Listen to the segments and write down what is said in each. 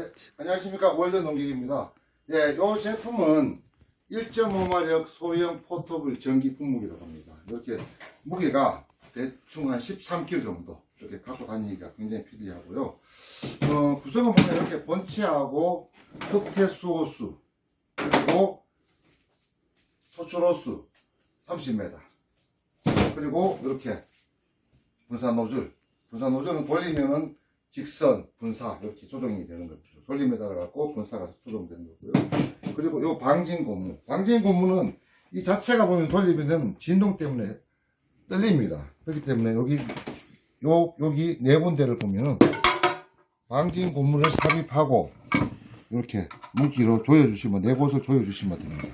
네, 안녕하십니까 월드 농객입니다. 예, 이 제품은 1.5마력 소형 포터블 전기 분무기라고 합니다. 이렇게 무게가 대충 한 13kg 정도 이렇게 갖고 다니기가 굉장히 편리하고요. 어, 구성은 보면 이렇게 본체하고 흑태수 호수 그리고 소초로수 30m 그리고 이렇게 분사 노즐 분사 노즐은 돌리면은 직선, 분사 이렇게 조정이 되는 거죠. 돌림에 따라 갖고 분사가 조정되는 거고요. 그리고 요 방진 고무. 방진 고무는 이 자체가 보면 돌리면은 진동 때문에 떨립니다. 그렇기 때문에 여기 요 여기 네 군데를 보면은 방진 고무를 삽입하고 이렇게 물기로 조여주시면 네 곳을 조여주시면 됩니다.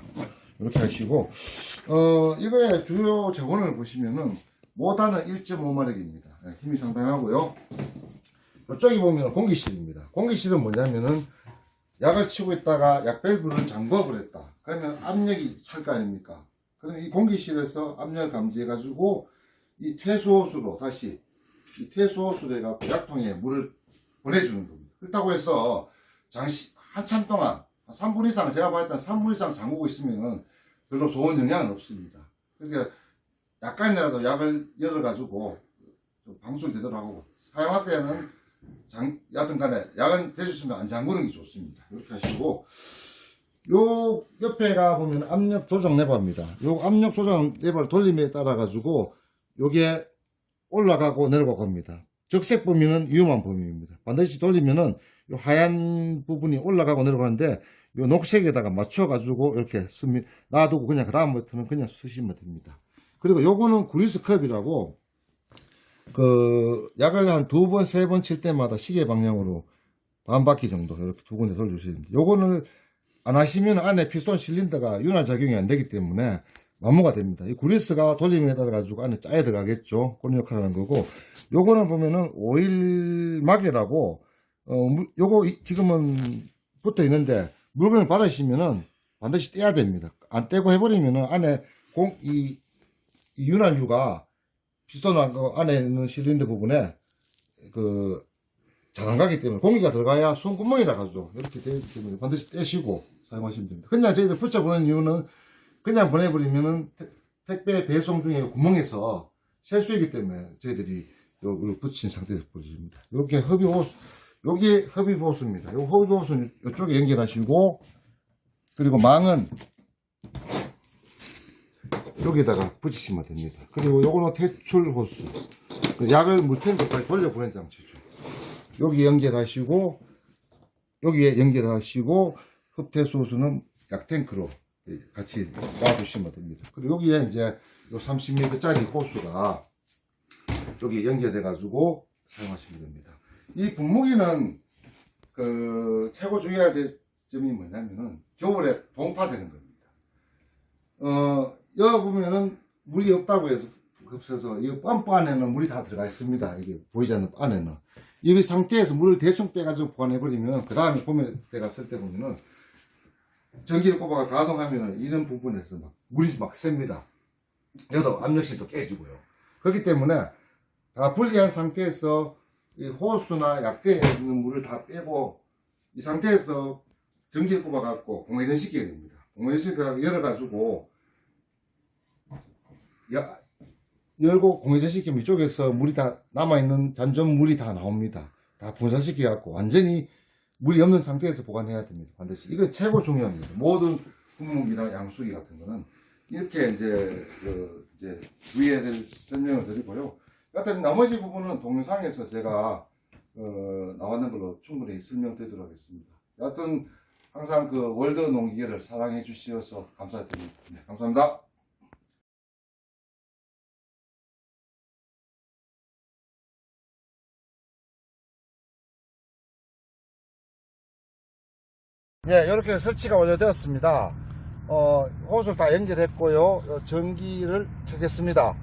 이렇게 하시고 어 이거의 주요 재원을 보시면은 모단은 1.5마력입니다. 힘이 상당하고요. 이쪽에 보면 공기실입니다. 공기실은 뭐냐면은 약을 치고 있다가 약 밸브를 잠궈버렸다. 그러면 압력이 찰 거 아닙니까? 그럼 이 공기실에서 압력을 감지해가지고 이 퇴수호수로 다시 이 퇴수호수로 해갖고 약통에 물을 보내주는 겁니다. 그렇다고 해서 장시, 한참 동안, 한 3분 이상, 제가 봤을 때 3분 이상 잠그고 있으면은 별로 좋은 영향은 없습니다. 그러니까 약간이라도 약을 열어가지고 좀 방수를 제대로 하고 사용할 때는 장, 여하튼 간에 약은 대주시면 안 잠그는 게 좋습니다. 이렇게 하시고 요 옆에가 보면 압력 조정 레버입니다. 요 압력 조정 레버를 돌림에 따라 가지고 요게 올라가고 내려가고 합니다. 적색 범위는 위험한 범위입니다. 반드시 돌리면은 요 하얀 부분이 올라가고 내려가는데 요 녹색에다가 맞춰 가지고 이렇게 쓰면 놔두고 그냥 그 다음부터는 그냥 쓰시면 됩니다. 그리고 요거는 그리스 컵이라고 그 약을 한 두 번, 세 번 칠 때마다 시계 방향으로 반 바퀴 정도 이렇게 두 군데 됩니다. 요거는 안 하시면 안에 피스톤 실린더가 윤활 작용이 안 되기 때문에 마모가 됩니다. 이 구리스가 돌림에 따라 가지고 안에 짜야 들어가겠죠. 그런 역할을 하는 거고 요거는 보면은 오일 막이라고 어 무- 요거 이- 지금은 붙어 있는데 물건을 받으시면은 반드시 떼야 됩니다. 안 떼고 해버리면은 안에 공 이 윤활유가 피스톤 그 안에 있는 실린더 부분에 그 잘 안 가기 때문에 공기가 들어가야 손구멍이라 가지고 이렇게 되기 때문에 반드시 떼시고 사용하시면 됩니다. 그냥 저희들 붙여보는 이유는 그냥 보내버리면은 택- 택배 배송 중에 구멍에서 실수이기 때문에 저희들이 요걸 붙인 상태에서 보여줍니다. 이렇게 허비 호스, 여기 허비 호스입니다. 요 허비 호스는 이쪽에 연결하시고 그리고 망은 여기다가 붙이시면 됩니다. 그리고 요거는 퇴출 호스. 그 약을 물탱크까지 돌려보낸 장치죠. 여기 연결하시고, 여기에 연결하시고, 흡퇴수 호스는 약탱크로 같이 놔두시면 됩니다. 그리고 여기에 이제 요 30m짜리 호스가 여기 연결돼가지고 사용하시면 됩니다. 이 분무기는 그 최고 주의해야 될 점이 뭐냐면은 겨울에 동파되는 겁니다. 어, 여기 보면은 물이 없다고 해서 없어서 이 펌프 안에는 물이 다 들어가 있습니다. 이게 보이지 않는 안에는. 이 상태에서 물을 대충 빼가지고 보내버리면 그 다음에 보면 때가 쓸 때 보면은 전기를 꼽아가 가동하면은 이런 부분에서 막 물이 막 셉니다. 여기도 압력실도 깨지고요. 그렇기 때문에 다 분리한 상태에서 이 호수나 약대에 있는 물을 다 빼고 이 상태에서 전기를 꼽아갖고 공회전 시켜야 됩니다. 공회전 시켜 열어가지고 야- 열고 공회전 시키면 이쪽에서 물이 다 남아있는 잔존 물이 다 나옵니다. 다 분사시켜갖고 완전히 물이 없는 상태에서 보관해야 됩니다. 반드시. 이거 최고 중요합니다. 모든 분무기나 양수기 같은 거는 이렇게 이제, 그 이제 될 설명을 드리고요. 여하튼 나머지 부분은 동영상에서 제가 어, 나왔는 걸로 충분히 설명드리도록 하겠습니다. 여하튼 항상 그 월드 농기계를 사랑해 주셔서 감사드립니다. 네, 감사합니다. 예, 이렇게 설치가 완료되었습니다. 어, 호스를 다 연결했고요. 어, 전기를 켜겠습니다.